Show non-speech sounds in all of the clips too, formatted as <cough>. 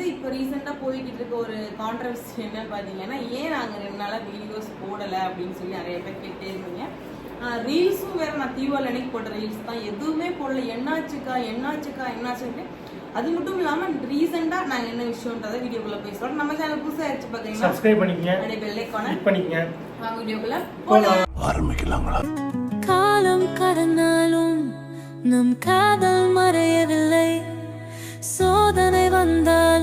வந்து இப்போ ரீசெண்டாக போய்கிட்டு இருக்க ஒரு கான்ட்ரவர்சி என்ன பார்த்தீங்கன்னா ஏன் நாங்கள் ரெண்டு நாளாக வீடியோஸ் போடலை அப்படின்னு சொல்லி நிறைய பேர் கேட்டே இருந்தீங்க. ரீல்ஸும் வேற நான் தீபாவளி அன்னைக்கு போட்ட ரீல்ஸ் தான். எதுவுமே போடல. என்னாச்சுக்கா என்னாச்சுக்கா என்னாச்சுன்னு அது மட்டும் இல்லாமல் ரீசெண்டாக நாங்கள் என்ன விஷயம்ன்றதை வீடியோக்குள்ளே போய் சொல்கிறோம் நம்ம சேனல் புதுசாக ஆயிடுச்சு பார்த்தீங்கன்னா சப்ஸ்கிரைப் பண்ணிக்கங்க. அப்படியே பெல்லைக்கான கிளிக் பண்ணிக்கங்க. வாங்க வீடியோக்குள்ளே போகலாம் ஆரம்பிக்கலாங்களா? காலம் கடந்தாலும் நம் காதல் மறையவில்லை. சோதனை வந்தாலும்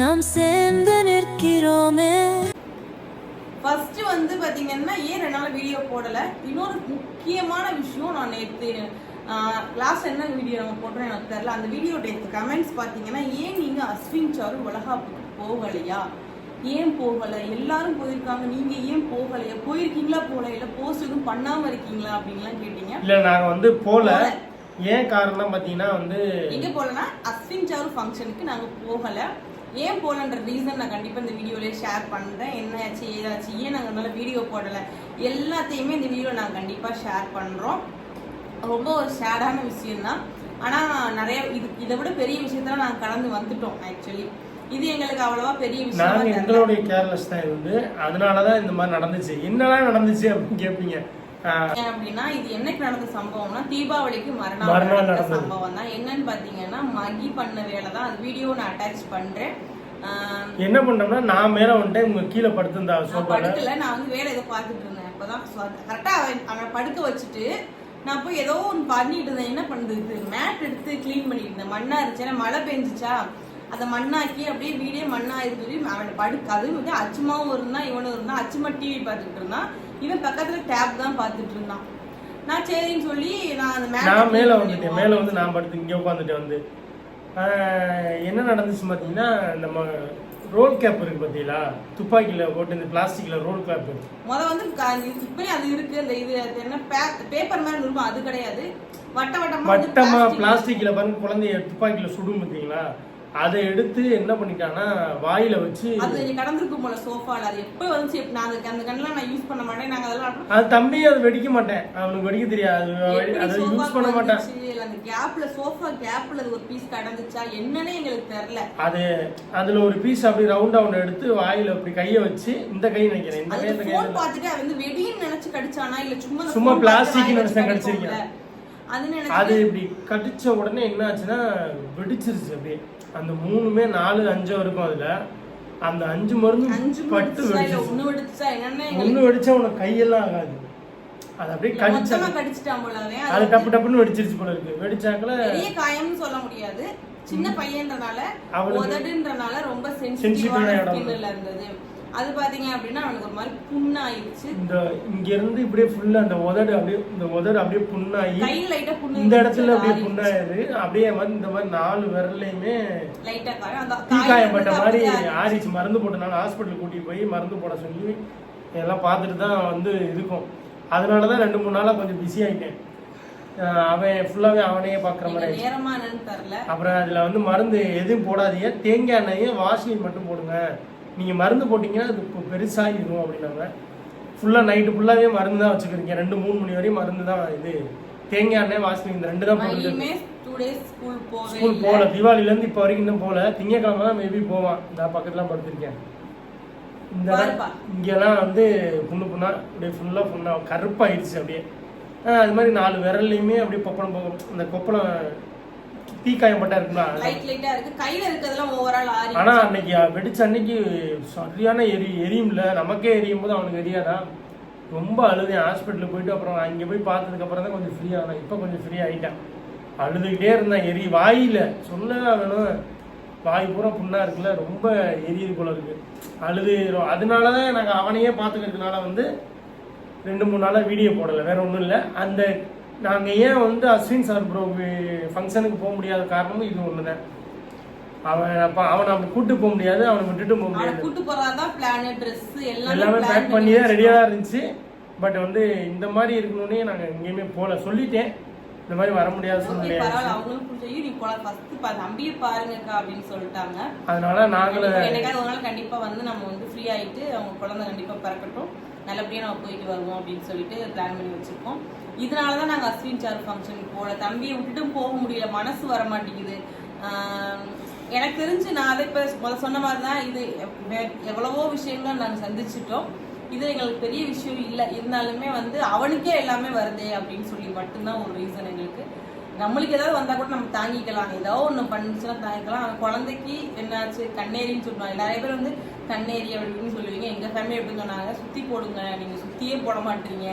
நாம் சேர்ந்து நிற்கிறோமே. ஃபர்ஸ்ட் வந்து பாத்தீங்கன்னா ஏன் ரெண்டு நாள் வீடியோ போடல? இன்னொரு முக்கியமான விஷயம் நான் நேற்று லாஸ்ட் என்ன வீடியோ நம்ம போட்டோம் எனக்கு தெரியல. அந்த வீடியோ நேற்று கமெண்ட்ஸ் பார்த்தீங்கன்னா ஏன் நீங்க அஸ்வின் சாரு வளகாப்புக்கு போகலையா? ஏன் போகல? எல்லாரும் போயிருக்காங்க. நீங்க ஏன் போகலையா? போயிருக்கீங்களா போல? இல்ல போஸ்ட் எதுவும் பண்ணாம இருக்கீங்களா அப்படின்லாம் கேட்டீங்க. இல்ல நாங்க வந்து போல. போல. ஏன் காரணம் பாத்தீங்கன்னா வந்து எங்க போலனா அஸ்வின் சாரு ஃபங்க்ஷனுக்கு நாங்க போகல. ஏன் போலன்ற ரீசன் நான் கண்டிப்பா இந்த வீடியோலயே ஷேர் பண்றேன். என்ன ஆச்சு ஏதாச்சு ஏன் நாங்க நல்ல வீடியோ போடல? எல்லாத்தையுமே இந்த வீடியோ நாங்க கண்டிப்பா ஷேர் பண்றோம். ரொம்ப ஒரு சேடான விஷயம் தான் ஆனா நிறைய இது இதை விட பெரிய விஷயத்துல நாங்க கடந்து வந்துட்டோம் ஆக்சுவலி இது எங்களுக்கு அவ்வளவா பெரிய விஷயம் நாங்க எங்களுடைய கேர்லெஸ் தான் இது வந்து. அதனாலதான் இந்த மாதிரி நடந்துச்சு. என்னலாம் நடந்துச்சு அப்படின்னு கேட்பீங்க அப்படின்னா இது என்னைக்கு நடந்த சம்பவம்னா தீபாவளிக்கு மறுநாள் நடந்த. சம்பவம் தான். என்னன்னு பாத்தீங்கன்னா மகி பண்ண வேலை தான். அது வீடியோ நான் அட்டாச் பண்றேன். என்ன பண்ணோம்னா நான் மேல வந்துட்டேன் உங்க கீழே படுத்திருந்தா படுக்கல. நான் வந்து வேலை ஏதோ பார்த்துட்டு இருந்தேன். அப்பதான் கரெக்டா அவன் படுக்க வச்சுட்டு நான் போய் ஏதோ ஒன்று பண்ணிட்டு இருந்தேன். என்ன பண்ணுது மேட் எடுத்து க்ளீன் பண்ணிட்டு இருந்தேன். மண்ணா இருந்துச்சு. மழை பெஞ்சிச்சா? அதை மண்ணாக்கி அப்படியே வீடே மண்ணா சொல்லி அவனை படுக்க அது வந்து அச்சுமாவும் இருந்தான் இவனும் இருந்தான். அச்சுமா டிவி பார்த்துட்டு இருந்தான். இவன் பக்கத்துல டேப் தான் பார்த்துட்டு இருந்தான். நான் சரின்னு சொல்லி நான் அந்த நான் மேல வந்துட்டேன். மேல வந்து நான் படுத்து இங்க உட்காந்துட்டேன் வந்து என்ன நடந்துச்சு பாத்தீங்கன்னா நம்ம ரோல் கேப் இருக்கு பாத்தீங்களா? துப்பாக்கியில போட்டு இந்த பிளாஸ்டிக்ல ரோல் கேப் முத வந்து இப்பயும் அது இருக்கு. அந்த இது என்ன பேப்பர் மாதிரி இருக்கும். அது கிடையாது. வட்ட வட்டமா வந்து வட்டமா plastic- பிளாஸ்டிக்ல பாருங்க குழந்தைய துப்பாக்கியில சுடும் பாத்தீங்களா? அதை எடுத்து என்ன பண்ணிட்டான்னா வாயில வச்சு அது கடந்திருக்கும் போல சோஃபால அது எப்ப எப்ப- நான் அதுக்கு அந்த கண்ணெல்லாம் நான் யூஸ் பண்ண மாட்டேன். நாங்க அதெல்லாம் அது தம்பி அதை வெடிக்க மாட்டேன். அவனுக்கு வெடிக்க தெரியாது. அதை யூஸ் பண்ண மாட்டேன். அந்த கேப்ல சோஃபா கேப்ல அது ஒரு பீஸ் கடந்துச்சா? என்னன்னே எங்களுக்கு தெரியல. அது அதுல ஒரு பீஸ் அப்படி ரவுண்டா ஒன்று எடுத்து வாயில அப்படி கைய வச்சு இந்த கை நினைக்கிறேன். இந்த கை அது இந்த கை போன் பார்த்துட்டு வந்து வெடின்னு நினைச்சு கடிச்சானா? இல்ல சும்மா அந்த சும்மா வாயில நினைச்சு கடிச்சிருக்கேன். அது இப்படி கடிச்ச உடனே என்ன ஆச்சுன்னா வெடிச்சிருச்சு அப்படியே. அந்த மூணுமே நாலு அஞ்சு இருக்கும் அதுல. அந்த அஞ்சு மருந்து பட்டு ஒண்ணு வெடிச்சா ஒண்ணு வெடிச்சா உனக்கு கையெல்லாம் ஆகாது. அது அப்படியே கடிச்சா. அது டப்பு டப்புன்னு வெடிச்சிருச்சு போல இருக்கு. வெடிச்சாக்கல பெரிய காயம்னு சொல்ல முடியாது. சின்ன பையன்றனால உதடுன்றனால ரொம்ப சென்சிட்டிவான. ஸ்கின்ல இருந்தது. அது பாத்தீங்க அப்படின்னா அவனுக்கு ஒரு மாதிரி புண்ணாயிருச்சு இந்த இங்க இருந்து இப்படியே ஃபுல்லா அந்த உதடு அப்படியே இந்த உதடு அப்படியே புண்ணாகி லைட்டா புண்ணு இந்த இடத்துல அப்படியே. புண்ணாயிருது அப்படியே வந்து இந்த மாதிரி நாலு விரல்லையுமே லைட்டா காயம். மாதிரி. ஆறிச்சு மருந்து போட்டனால ஹாஸ்பிட்டல் கூட்டிட்டு போய் மருந்து போட சொல்லி எல்லாம் பார்த்துட்டு தான் வந்து இருக்கும். அதனால தான் ரெண்டு மூணு நாளாக கொஞ்சம் பிஸி ஆயிட்டேன். அஹ் அவன் ஃபுல்லாகவே அவனையே பார்க்குற மாதிரி அப்புறம் அதில் வந்து மருந்து எதுவும் போடாதீங்க. தேங்காய் எண்ணெயும் வாசலின் மட்டும் போடுங்க. நீங்கள் மருந்து போட்டிங்கன்னா அது இப்போ பெருசாகிடும் அப்படின்னாங்க. ஃபுல்லாக நைட்டு ஃபுல்லாகவே மருந்து தான் வச்சுக்கிறீங்க. ரெண்டு மூணு மணி வரையும் மருந்து தான் இது. தேங்காய் எண்ணெய் வாசலின் இந்த ரெண்டு தான் போட்டு ஸ்கூல். போகல. தீபாவளிலேருந்து இப்போ வரைக்கும் இன்னும் போகல. திங்கக்கிழமை தான் மேபி போவான். நான் பக்கத்துலாம் படுத்திருக்கேன். இந்த. இங்கெல்லாம் வந்து புண்ணு புண்ணா அப்படியே ஃபுல்லாக புண்ணா கருப்பாயிடுச்சு அப்படியே. அது மாதிரி நாலு விரல்லையுமே அப்படியே கொப்பளம் போகும். அந்த கொப்பளம் தீக்காயம் பட்டா இருக்குங்களா லைட் லைட்டா இருக்கு. கையில இருக்கிறதெல்லாம் ஓவரால் ஆறி ஆனா அன்னைக்கு வெடிச்ச அன்னைக்கு சரியான எரி எரியும்ல. நமக்கே எரியும் போது அவனுக்கு எரியாதா ரொம்ப அழுதேன். ஹாஸ்பிட்டலுக்கு போயிட்டு அப்புறம் அங்கே போய் பார்த்ததுக்கு அப்புறம் தான் கொஞ்சம் ஃப்ரீ ஆனேன். இப்போ கொஞ்சம் ஃப்ரீ ஆயிட்டேன். அழுதுகிட்டே இருந்தேன். எரி வாயில. சொல்லவே வேணும் வாய் பூரா புண்ணா இருக்குல்ல. ரொம்ப எரியுது போல இருக்கு. அழுது அதனால தான் நாங்கள் அவனையே பார்த்துக்கிறதுனால வந்து ரெண்டு மூணு நாளாக வீடியோ போடலை. வேற ஒன்றும் இல்லை. அந்த நாங்கள் ஏன் வந்து அஸ்வின் சார் ப்ரோ ஃபங்க்ஷனுக்கு போக முடியாத காரணமும் இது ஒன்று தான் அவன் அப்போ அவனை அப்படி கூட்டு போக முடியாது அவனை விட்டுட்டு போக முடியாது. கூட்டு போறதாதான் பிளான் Dress எல்லாமே பேக் பண்ணி தான். ரெடியாக இருந்துச்சு. பட் வந்து இந்த மாதிரி இருக்கணும்னே நாங்கள் எங்கேயுமே போகல சொல்லிட்டேன். இந்த மாதிரி வர முடியாத சூழ்நிலை அதனால நாங்களும் கண்டிப்பா வந்து நம்ம வந்து ஃப்ரீ ஆயிட்டு அவங்க குழந்தை கண்டிப்பா பிறக்கட்டும். நல்லபடியாக நம்ம போயிட்டு வருவோம் அப்படின்னு சொல்லிட்டு பிளான் பண்ணி வச்சுருக்கோம். இதனால தான் நாங்கள் அஸ்வின் சார் ஃபங்க்ஷனுக்கு போகல தம்பியை விட்டுட்டும் போக முடியல மனசு வர மாட்டேங்குது. எனக்கு தெரிஞ்சு நான் அதை இப்போ முதல் சொன்ன மாதிரி தான் இது எவ்வளவோ விஷயங்களும் நாங்கள் சந்திச்சிட்டோம். இது எங்களுக்கு பெரிய விஷயம் இல்லை. இருந்தாலுமே வந்து அவனுக்கே எல்லாமே வருதே அப்படின்னு சொல்லி மட்டும்தான் ஒரு ரீசன் எங்களுக்கு. நம்மளுக்கு ஏதாவது வந்தா கூட நம்ம தாங்கிக்கலாம். ஏதோ ஒன்று பண்ணுச்சுன்னா தாங்கிக்கலாம். குழந்தைக்கு என்னாச்சு? கண்ணேரின்னு சொல்லுவாங்க. நிறைய பேர் வந்து கண்ணேரி அப்படின்னு சொல்லுவீங்க. எங்க ஃபேமிலி எப்படின்னு சொன்னாங்க? சுத்தி போடுங்க. நீங்க சுத்தியே போட மாட்டீங்க.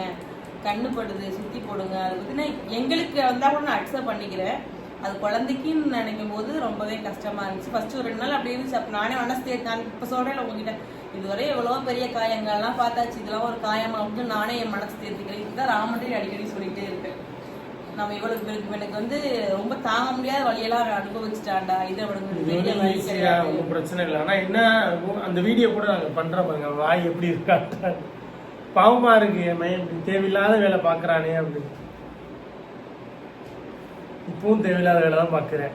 கண்ணு படுது. சுத்தி போடுங்க. அது பத்தினா எங்களுக்கு வந்தா கூட நான் அக்செப்ட் பண்ணிக்கிறேன். அது குழந்தைக்குன்னு நினைக்கும் போது ரொம்பவே கஷ்டமா இருந்துச்சு. ஃபர்ஸ்ட் ஒரு ரெண்டு நாள் அப்படி இருந்துச்சு. அப்ப நானே மனசு நான் இப்ப சொல்றேன் உங்ககிட்ட இதுவரை எவ்வளவோ பெரிய காயங்கள்லாம் பார்த்தாச்சு. இதெல்லாம் ஒரு காயமா? வந்து நானே என் மனசு தேர்த்துக்கிறேன் இதுதான் ராமண்டே அடிக்கடி சொல்லிட்டே நம்ம இவ்வளவு பேருக்கு எனக்கு வந்து ரொம்ப தாங்க முடியாத வழியெல்லாம் அவன் அனுபவிச்சுட்டான்டா இது அவனுக்கு ஒன்றும் பிரச்சனை இல்லை. ஆனா என்ன அந்த வீடியோ கூட நாங்க பண்றோம் பாருங்க. வாய் எப்படி இருக்கா? பாவமா இருக்கு. இப்படி தேவையில்லாத வேலை பாக்குறானே அப்படின்னு. இப்பவும் தேவையில்லாத வேலை தான் பாக்குறேன்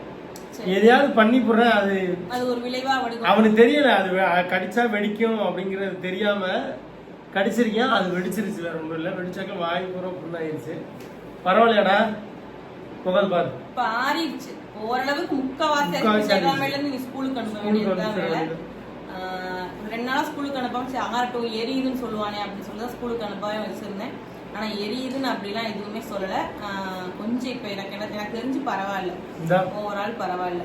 சரி. எதையாவது பண்ணி போடுறேன். அது அது ஒரு விளைவா அவனுக்கு அவனுக்கு தெரியல. அது கடிச்சா வெடிக்கும் அப்படிங்கிறது தெரியாம கடிச்சிருக்கேன் அது வெடிச்சிருச்சு. வேற ஒன்றும் இல்லை. வெடிச்சாக்க வாய் பூரா புண்ணாயிருச்சு பரவாயில்லையாடா? புகழ் பாரு. இப்ப ஆறிடுச்சு ஓரளவுக்கு முக்கவாசி முக்காவாசி எல்லாமேல இருந்து நீ ஸ்கூலுக்கு அனுப்ப வேண்டியதுதான் ரெண்டு நாளா ஸ்கூலுக்கு அனுப்பாம சரி ஆகட்டும் எரியுதுன்னு சொல்லுவானே அப்படின்னு சொல்லி தான் ஸ்கூலுக்கு அனுப்பாவே வச்சிருந்தேன். ஆனா எரியுதுன்னு அப்படிலாம் எதுவுமே சொல்லல. கொஞ்சம் இப்ப எனக்கு எனக்கு எனக்கு தெரிஞ்சு பரவாயில்ல. ஓவரால் பரவாயில்ல.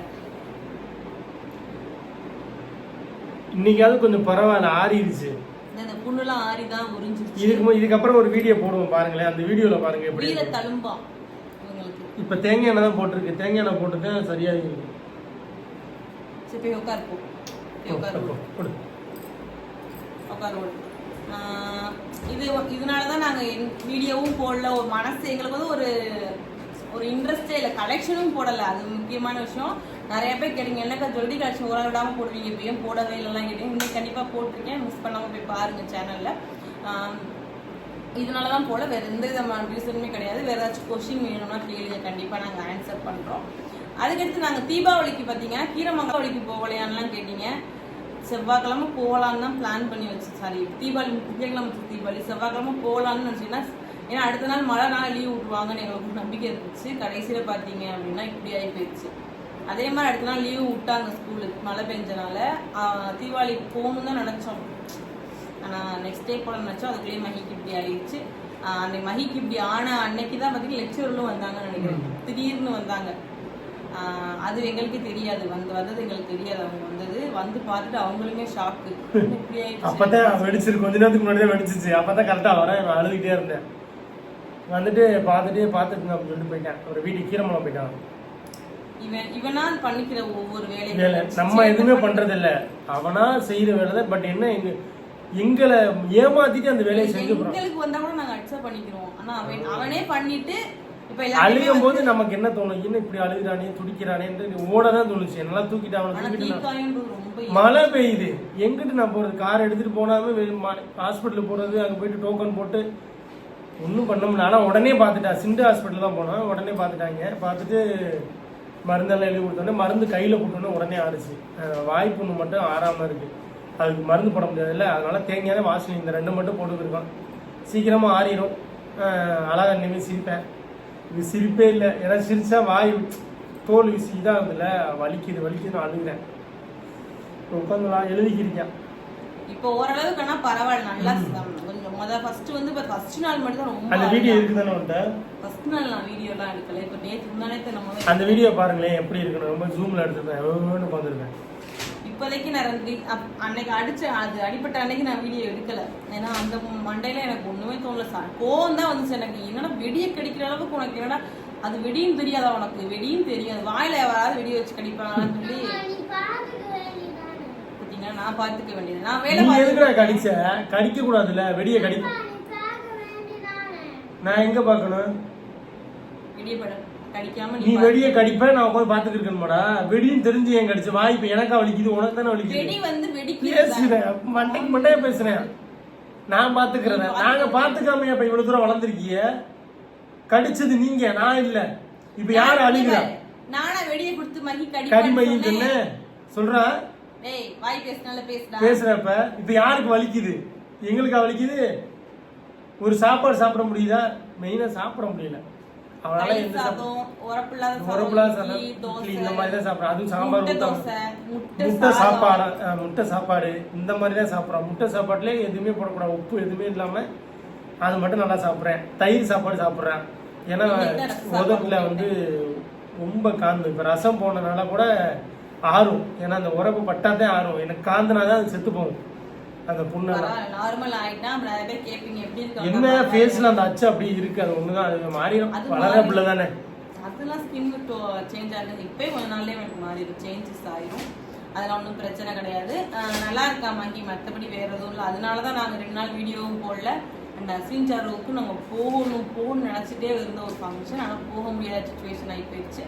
இன்னைக்காவது கொஞ்சம் பரவாயில்ல ஆறிடுச்சு. இந்த புண்ணுலாம் ஆறிதான் உறிஞ்சிருச்சு இதுக்கு இதுக்கப்புறம் ஒரு வீடியோ போடுவோம் பாருங்களேன். அந்த வீடியோல பாருங்க எப்படி இருக்கு. தழும்பா இப்ப தேங்காய் எண்ணெய் தான் போட்டிருக்கு. தேங்காய் எண்ணெய் போட்டுட்டு சரியாகி இருக்கு. சரி போய் உட்காரு போ போய் உட்காரு போ, கொடு. உட்காரு ஆஹ் இது இதனால தான் நாங்கள் வீடியோவும் போடல. ஒரு மனசு எங்களுக்கு வந்து ஒரு ஒரு இன்ட்ரெஸ்டே இல்லை. கலெக்ஷனும் போடலை. அது முக்கியமான விஷயம். நிறைய பேர் கேட்டீங்க என்னக்கா ஜுவல்லரி கலெக்ஷன் ஒரு விடாமல் போடுவீங்க? இப்போ ஏன் போடவே இல்லைலாம் கேட்டீங்க. இன்னும் கண்டிப்பாக போட்டிருக்கேன். மிஸ் பண்ணாமல் போய் பாருங்க சேனலில் இதனால தான் போல வேறு எந்த விதமான ரீசனுமே கிடையாது. வேறு ஏதாச்சும் கொஷின் வேணும்னா கேளுங்க. கண்டிப்பாக நாங்கள் ஆன்சர் பண்ணுறோம் அதுக்கடுத்து நாங்கள் தீபாவளிக்கு பார்த்தீங்கன்னா கீரமங்காவளிக்கு போகலையான்லாம் கேட்டீங்க. செவ்வாய்க்கிழமை போகலான்னு தான் பிளான் பண்ணி வச்சு சாரி தீபாவளி திங்கட்கிழமை தீபாவளி. செவ்வாய்க்கிழமை போகலான்னு நினச்சிங்கன்னா ஏன்னா அடுத்த நாள் மழை நாள் லீவ் விட்டுருவாங்கன்னு எங்களுக்கு நம்பிக்கை இருந்துச்சு. கடைசியில் பார்த்தீங்க அப்படின்னா இப்படி ஆகி போயிடுச்சு அதே மாதிரி அடுத்த நாள் லீவு விட்டாங்க ஸ்கூலுக்கு மழை பெஞ்சனால தீபாவளி போகணும்னு தான் நினச்சோம். ஆனால் நெக்ஸ்ட் டே போல நினச்சோம். அதுக்குள்ளேயே மகிக்கு இப்படி ஆயிடுச்சு. ஆஹ் அன்னைக்கு மகிக்கு இப்படி ஆன அன்னைக்கு தான் பார்த்தீங்கன்னா லெக்சர்களும் வந்தாங்கன்னு நினைக்கிறேன். திடீர்னு வந்தாங்க. அது எங்களுக்கு தெரியாது. வந்து வந்தது எங்களுக்கு தெரியாது. அவங்க வந்தது. வந்து பார்த்துட்டு அவங்களுமே ஷாக்கு <laughs> இப்படி ஆயிடுச்சு. அப்பதான் வெடிச்சிருக்கு. கொஞ்ச நேரத்துக்கு முன்னாடி தான் வெடிச்சிச்சு. அப்பதான் கரெக்டா வரேன் அழுதுகிட்டே இருந்தேன். வந்துட்டு பார்த்துட்டே பார்த்துட்டு அப்படின்னு சொல்லிட்டு போயிட்டேன். ஒரு வீட்டுக்கு கீரமலை போயிட்டான். இவன் இவனா பண்ணிக்கிற ஒவ்வொரு வேலை வேலையும் நம்ம எதுவுமே பண்றது இல்ல அவனா செய்யற வேலை பட் என்ன எங்க எங்களை ஏமாத்திட்டு அந்த வேலையை செஞ்சு போறான் எங்களுக்கு வந்தா கூட நாங்க அக்செப்ட் பண்ணிக்கிறோம். ஆனா அவன் அவனே பண்ணிட்டு இப்ப அழுகும் போது நமக்கு என்ன தோணும்? என்ன இப்படி அழுகுறானே துடிக்கிறானே ஓட தான் தோணுச்சு. நல்லா தூக்கிட்டு அவனை மழை பெய்யுது. எங்கிட்டு நான் போறது கார் எடுத்துட்டு போனாமே ஹாஸ்பிட்டல் போறது அங்க போயிட்டு டோக்கன் போட்டு ஒன்றும் பண்ண முடியல. ஆனால் உடனே பார்த்துட்டா சிண்டு ஹாஸ்பிட்டல் தான் போனோம் உடனே பார்த்துட்டாங்க. பார்த்துட்டு மருந்தெல்லாம் எழுதி கொடுத்தோன்னே மருந்து கையில் போட்டோன்னே உடனே ஆறுச்சு. அஹ் வாய் புண்ணு மட்டும் ஆறாமல் இருக்கு. அதுக்கு மருந்து போட முடியாதுல்ல. அதனால தேங்காய் வாசல் இந்த ரெண்டு மட்டும் போட்டுருக்கோம் சீக்கிரமாக ஆறிடும் அழகா இனிமேல் சிரிப்பேன். இது சிரிப்பே இல்லை. ஏன்னா சிரிச்சா வாய் தோல் விசி இதாகுதுல்ல. வலிக்குது வலிக்குதுன்னு அழுகிறேன். உட்காந்துலாம் எழுதிக்கிருக்கேன் இப்போ ஓரளவுக்கு பரவாயில்ல. நல்லா சம்- கொஞ்சம் முத ஃபர்ஸ்ட் வந்து இப்ப ஃபர்ஸ்ட் நாள் மட்டும் தான் ரொம்ப அந்த வீடியோ இருக்குதானே உன்ட்ட ஃபர்ஸ்ட் நாள் நான் வீடியோ எல்லாம் எடுக்கல. இப்ப நேத்து முந்தானே நம்ம அந்த வீடியோ பாருங்களேன் எப்படி இருக்குன்னு. ரொம்ப ஜூம்ல எடுத்துருப்பேன். எவ்வளோன்னு உட்காந்துருக்கேன் இப்போதைக்கு நான் ரெண்டு அன்னைக்கு அடிச்ச அது அடிப்பட்ட அன்னைக்கு நான் வீடியோ எடுக்கல. ஏன்னா அந்த மண்டையில எனக்கு ஒண்ணுமே தோணல. சார் கோவம் தான் வந்துச்சு எனக்கு. என்னடா வெடியை கடிக்கிற அளவுக்கு உனக்கு? என்னடா அது வெடியும் தெரியாதா உனக்கு? வெடியும் தெரியாது. வாயில யாராவது வெடி வச்சு கடிப்பாங்களான்னு சொல்லி நான் பார்த்துக்க வேண்டியது. நான் வேலை நீ எதுக்குடா கடிச்ச? கடிக்க கூடாதுல்ல வெடிய கடி நான் எங்க பார்க்கணும்? வெடிய பட கடிக்காம நீ வெடிய கடிப்ப நான் உட்காந்து பாத்துட்டு இருக்கணுமாடா வெடியும் தெரிஞ்சு ஏன் கடிச்ச? வாய் இப்ப எனக்கா வலிக்குது உனக்கு தானே வெடி வலிக்குது வந்து வெடிக்கிறது? பேசுறேன். மண்டைக்கு மண்டையா பேசுறேன். நான் பாத்துக்கிறேன் நாங்க பாத்துக்காம இப்ப இவ்வளவு தூரம் வளர்ந்துருக்கிய? கடிச்சது நீங்க நான் இல்ல. இப்ப யாரு அழுகிறா? நானா வெடியை கொடுத்து மகி கரிமையின் கடி சொன்ன சொல்றா? பேசுறப்ப இப்ப யாருக்கு வலிக்குது? எங்களுக்கா வலிக்குது? ஒரு சாப்பாடு சாப்பிட முடியுதா? மெயினாக சாப்பிட முடியல. அவனால எந்த உரப்பில்லாத சாதம் இட்லி இந்த மாதிரி தான் சாப்பிட்றான். அதுவும் சாம்பார் முட்டை சாப்பாடு முட்டை சாப்பாடு இந்த மாதிரி தான் சாப்பிட்றான் முட்டை சாப்பாட்டுலேயே எதுவுமே போடக்கூடாது. உப்பு எதுவுமே இல்லாமல் அது மட்டும் நல்லா சாப்பிட்றேன். தயிர் சாப்பாடு சாப்பிட்றேன். ஏன்னா உதட்டில் வந்து ரொம்ப காந்து. இப்போ ரசம் போனனால கூட ஆறும். ஏன்னா அந்த உரப்பு பட்டாதான் ஆறும். எனக்கு காந்துனா தான் அது செத்து போகும் அந்த புண்ணெல்லாம். நார்மல் ஆயிட்டா நிறைய பேர் கேட்பீங்க எப்படி இருக்காங்க? என்ன ஃபேஸில் அந்த அச்சு அப்படியே இருக்கு. அது ஒன்று தான் அது மாறிடும் வளர பிள்ளை தானே. அதெல்லாம் ஸ்கின் சேஞ்ச் ஆகுது. இப்போயே கொஞ்ச நாள்லயே எனக்கு மாறிடும். சேஞ்சஸ் ஆயிரும். அதெல்லாம் ஒன்றும் பிரச்சனை கிடையாது. நல்லா இருக்கா மாக்கி மற்றபடி வேற எதுவும் இல்லை. அதனால தான் நாங்கள் ரெண்டு நாள் வீடியோவும் போடல. அண்ட் அஸ்வின் சாருவுக்கு நாங்கள் போகணும் போகணும்னு நினச்சிட்டே இருந்த ஒரு ஃபங்க்ஷன் ஆனால் போக முடியாத சுச்சுவேஷன் ஆகி போயிடுச்சு.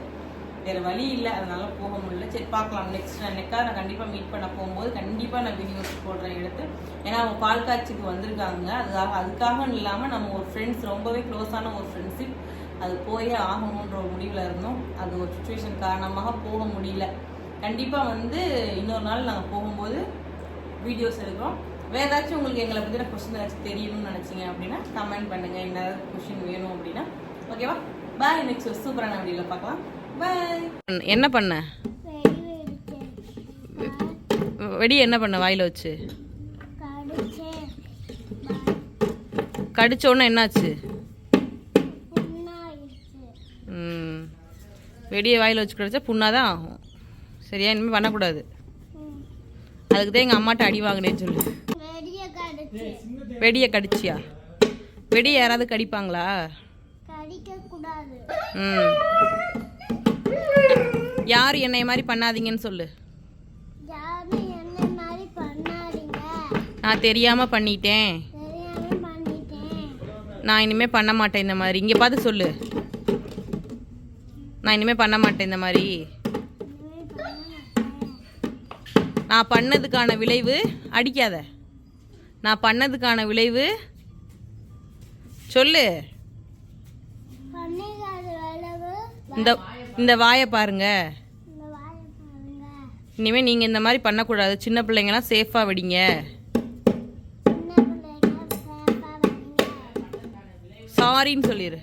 வேற வழி இல்லை அதனால போக முடியல. சரி பார்க்கலாம். நெக்ஸ்ட் நான் நெக்கா நான் கண்டிப்பாக மீட் பண்ண போகும்போது கண்டிப்பாக நான் வீடியோஸ் போடுறேன் எடுத்து. ஏன்னா அவங்க பால் காட்சிக்கு வந்திருக்காங்க. அதுக்காக அதுக்காக இல்லாமல் நம்ம ஒரு ஃப்ரெண்ட்ஸ் ரொம்பவே க்ளோஸான ஒரு ஃப்ரெண்ட்ஷிப் அது போயே ஆகணுன்ற ஒரு முடிவில் இருந்தோம். அது ஒரு சுச்சுவேஷன் காரணமாக போக முடியல. கண்டிப்பாக வந்து இன்னொரு நாள் நாங்கள் போகும்போது வீடியோஸ் எடுக்கிறோம். வேறு ஏதாச்சும் உங்களுக்கு எங்களை பற்றின கொஸ்டின் ஏதாச்சும் தெரியணும்னு நினச்சிங்க அப்படின்னா கமெண்ட் பண்ணுங்கள் என்ன கொஷின் வேணும் அப்படின்னா. ஓகேவா பாய் நெக்ஸ்ட் ஒரு சூப்பரான வீடியோவில் பார்க்கலாம். என்ன பண்ண? வெடி என்ன பண்ண வாயில் வச்சு? கடிச்ச உடனே என்னாச்சு? ம். வெடியை வாயில் வச்சு கடிச்சா புண்ணாக தான் ஆகும். சரியா? இனிமேல் பண்ணக்கூடாது. அதுக்கு தான் எங்கள் அம்மாட்ட அடி வாங்கினேன்னு சொல்லு. வெடியை கடிச்சியா? வெடியை யாராவது கடிப்பாங்களா? ம். யார் என்னை மாதிரி பண்ணாதீங்கன்னு சொல்லு. நான் தெரியாம பண்ணிட்டேன். நான் இனிமேல் பண்ண மாட்டேன் இந்த மாதிரி. இங்கே பார்த்து சொல்லு. நான் இனிமேல் பண்ண மாட்டேன் இந்த மாதிரி. இனிமே நான் பண்ணதுக்கான விளைவு அடிக்காத. நான் பண்ணதுக்கான விளைவு சொல்லு. இந்த இந்த வாயை பாருங்க. இனிமேல் நீங்கள் இந்த மாதிரி பண்ணக்கூடாது. சின்ன பிள்ளைங்கலாம் சேஃபாக விடிங்க. சாரின்னு சொல்லிடு